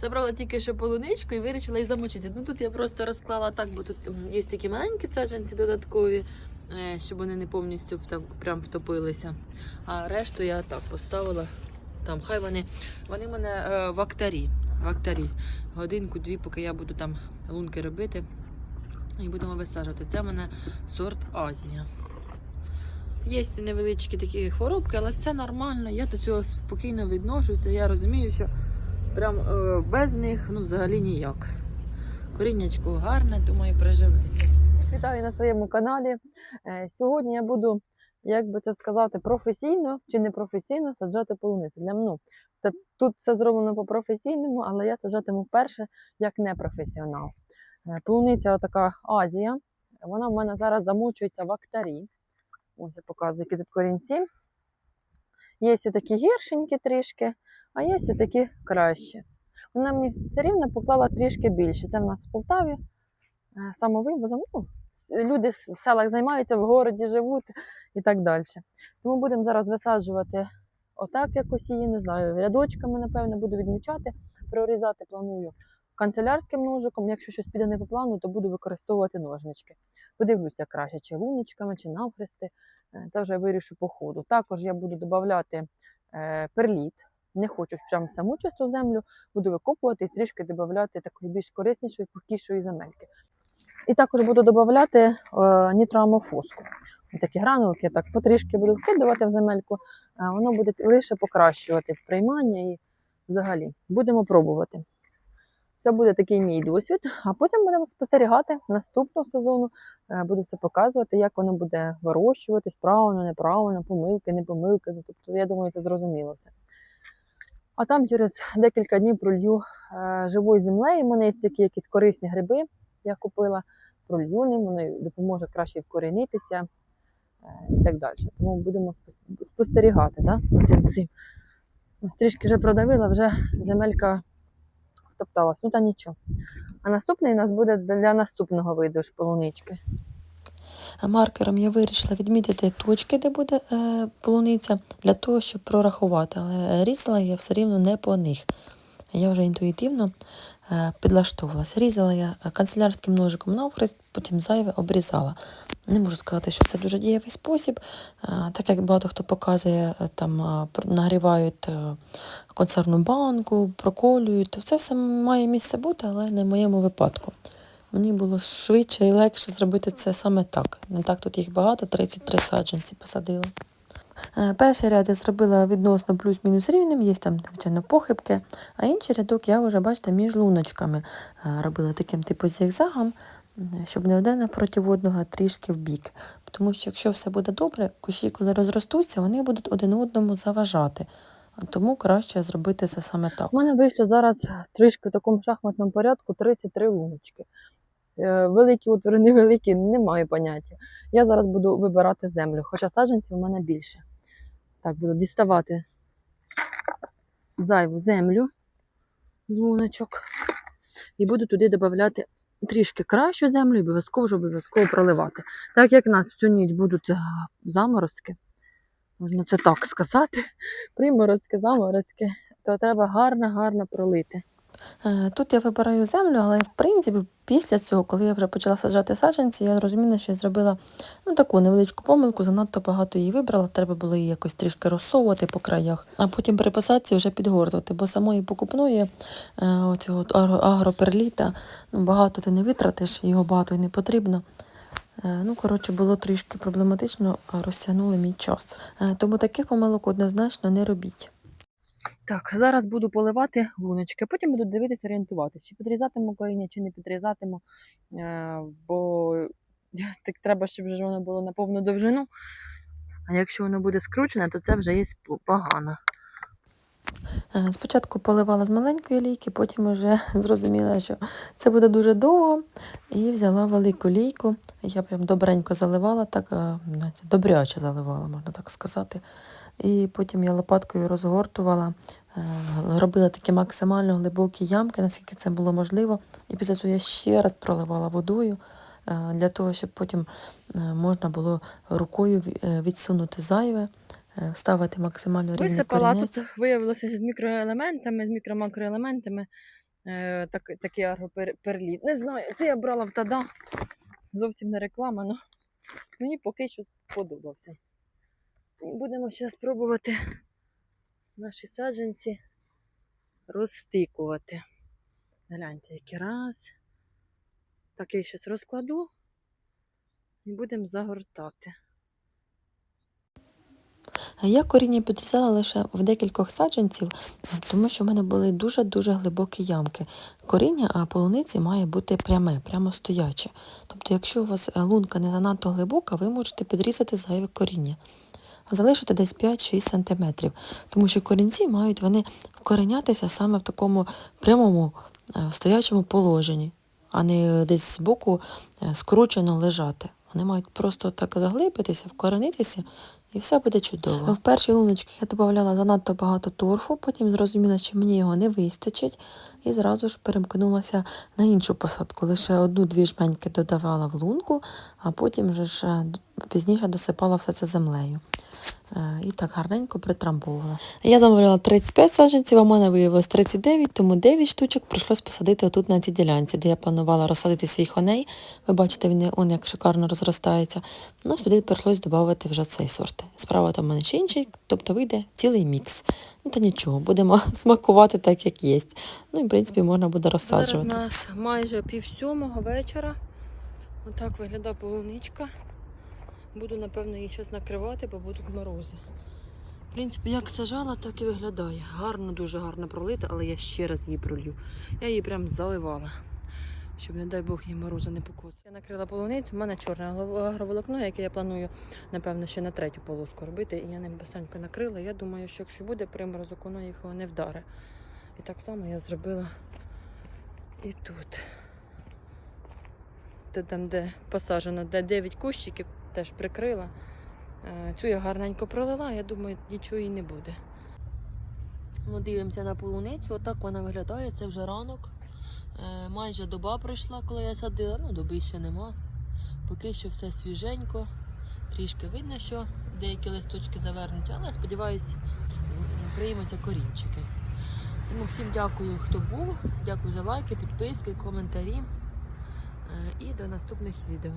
Забрала тільки що полуничку і вирішила її замочити. Ну тут я просто розклала так, бо тут є такі маленькі саджанці додаткові, е, щоб вони не повністю прям втопилися. А решту я так поставила. Там, хай вони, вони в мене е, в актарі. В актарі. Годинку-дві, поки я буду там лунки робити. І будемо висаджувати. Це в мене сорт Азія. Є невеличкі такі хворобки, але це нормально. Я до цього спокійно відношуся. Я розумію, що прям е, без них ну, взагалі ніяк. Коріннячко гарне, думаю, приживеться. Вітаю на своєму каналі. Е, Сьогодні я буду, як би це сказати, професійно чи не професійно саджати полуницю. Для ну, та- тут все зроблено по професійному, але я саджатиму вперше як непрофесіонал. Е, Полуниця така Азія. Вона в мене зараз замочується в актарі. Ось я показую, які тут корінці. Є ось такі гіршенькі трішки, а є ось такі кращі. Вона мені все рівно поклала трішки більше. Це в нас в Полтаві е, самовивозом. Ну, люди в селах займаються, в городі живуть і так далі. Тому будемо зараз висаджувати отак якось її, не знаю, рядочками, напевно, буду відмічати, прорізати планую канцелярським ножиком. Якщо щось піде не по плану, то буду використовувати ножнички. Подивлюся краще, чи луночками, чи навхрести. Це вже вирішу по ходу. Також я буду додавати е, перліт. Не хочу прям саму чисту землю, буду викопувати і трішки додавати такої більш кориснішої, пухкішої земельки. І також буду додавати е, нітроамофоску. Такі гранулки, так потрішки буду вкидувати в земельку, а воно буде лише покращувати приймання і взагалі будемо пробувати. Це буде такий мій досвід, а потім будемо спостерігати наступного сезону. Е, Буду все показувати, як воно буде вирощуватись, правильно, неправильно, помилки, не помилки. Ну, Тобто, я думаю, це зрозуміло все. А там через декілька днів пролью е, живою землею. У мене є такі якісь корисні гриби, я купила, пролью ним, воно допоможе краще вкорінитися е, і так далі. Тому будемо спостерігати да, за цим всім. Трішки вже продавила, вже земелька втопталась. Ну та нічого. А наступний у нас буде для наступного виду ж полунички. Маркером я вирішила відмітити точки, де буде е, полуниця, для того, щоб прорахувати. Але різала я все рівно не по них. Я вже інтуїтивно е, підлаштовувалася. Різала я канцелярським ножиком навхрест, потім зайве обрізала. Не можу сказати, що це дуже дієвий спосіб, е, так як багато хто показує, там нагрівають консервну банку, проколюють, то це все має місце бути, але не в моєму випадку. Мені було швидше і легше зробити це саме так. Не так тут їх багато, 33 саджанці посадила. Е, Перший ряд я зробила відносно плюс-мінус рівним, є там, звичайно, похибки, а інший рядок я вже, бачите, між луночками е, робила таким типу зігзагом, щоб не один напроти одного, а трішки в бік. Тому що якщо все буде добре, кущі, коли розростуться, вони будуть один одному заважати. А Тому краще зробити це саме так. У мене вийшло зараз трішки в такому шахматному порядку 33 луночки. Е, Великі отвори, невеликі, не маю поняття. Я зараз буду вибирати землю, хоча саджанців у мене більше. Так, буду діставати зайву землю з луночок. І буду туди додати трішки кращу землю і обов'язково ж обов'язково проливати. Так як в нас всю ніч будуть е, заморозки, можна це так сказати, приморозки, заморозки, то треба гарно-гарно пролити. Е, Тут я вибираю землю, але в принципі після цього, коли я вже почала саджати саджанці, я зрозуміла, що я зробила ну, таку невеличку помилку, занадто багато її вибрала, треба було її якось трішки розсовувати по краях, а потім при посадці вже підгортувати, бо самої покупної е, оцього агроперліта ну, багато ти не витратиш, його багато й не потрібно. Е, Ну, коротше, було трішки проблематично, розтягнули мій час. Тому таких помилок однозначно не робіть. Так, зараз буду поливати луночки, потім буду дивитися, орієнтуватися, чи підрізатиму коріння, чи не підрізатиму. Е, бо так треба, щоб воно було на повну довжину. А якщо воно буде скручене, то це вже є погано. Е, Спочатку поливала з маленької лійки, потім вже зрозуміла, що це буде дуже довго, і взяла велику лійку. Я прям добренько заливала, так е, добряче заливала, можна так сказати. І потім я лопаткою розгортувала, е, робила такі максимально глибокі ямки, наскільки це було можливо. І після цього я ще раз проливала водою е, для того, щоб потім е, можна було рукою відсунути зайве, ставити максимально рівний Висипала тут, виявилося з мікроелементами, з мікро-макроелементами. Так, такий агроперліт. Не знаю, це я брала в тада. Зовсім не реклама, але мені поки що сподобався. Будемо зараз спробувати наші саджанці розстикувати. Гляньте, який раз. Такий щось розкладу і будемо загортати. Я коріння підрізала лише в декількох саджанців, тому що в мене були дуже-дуже глибокі ямки. Коріння а полуниці має бути пряме, прямо стояче. Тобто, якщо у вас лунка не занадто глибока, ви можете підрізати зайве коріння. Залишити десь 5-6 см, тому що корінці мають вони вкоренятися саме в такому прямому е, стоячому положенні, а не десь збоку е, скручено лежати. Вони мають просто так заглибитися, вкоренитися, і все буде чудово. В перші луночки я додавала занадто багато торфу, потім зрозуміла, що мені його не вистачить, і зразу ж перемкнулася на іншу посадку. Лише одну-дві жменьки додавала в лунку, а потім вже ж е, пізніше досипала все це землею. Е, І так гарненько притрамбовувала. Я замовляла 35 саджанців, а в мене виявилось 39, тому 9 штучок прийшлось посадити отут на цій ділянці, де я планувала розсадити свій хоней. Ви бачите, він он як шикарно розростається. Ну, сюди прийшлось додати вже цей сорт. Справа там в мене ще інший, тобто вийде цілий мікс. Ну та нічого, будемо смакувати так, як є. Ну і в принципі можна буде Зараз розсаджувати. у нас майже пів сьомого вечора. Отак виглядає полуничка. Буду, напевно, її щось накривати, бо будуть морози. В принципі, як сажала, так і виглядає. Гарно, дуже гарно пролита, але я ще раз її пролью. Я її прям заливала, щоб, не дай Бог, їй морозу не покосить. Я накрила полуницю, в мене чорне агроволокно, яке я планую, напевно, ще на третю полоску робити. І я ним безстанько накрила. Я думаю, що якщо буде приморозок, воно їх не вдаре. І так само я зробила і тут. Та там, де посаджено, де 9 кущиків, теж прикрила. Е, Цю я гарненько пролила, я думаю, нічого і не буде. Ми дивимося на полуницю, отак вона виглядає, це вже ранок. Е, Майже доба пройшла, коли я садила, ну доби ще нема. Поки що все свіженько. Трішки видно, що деякі листочки завернуті, але сподіваюсь, м, приймуться корінчики. Тому всім дякую, хто був. Дякую за лайки, підписки, коментарі. Е, І до наступних відео.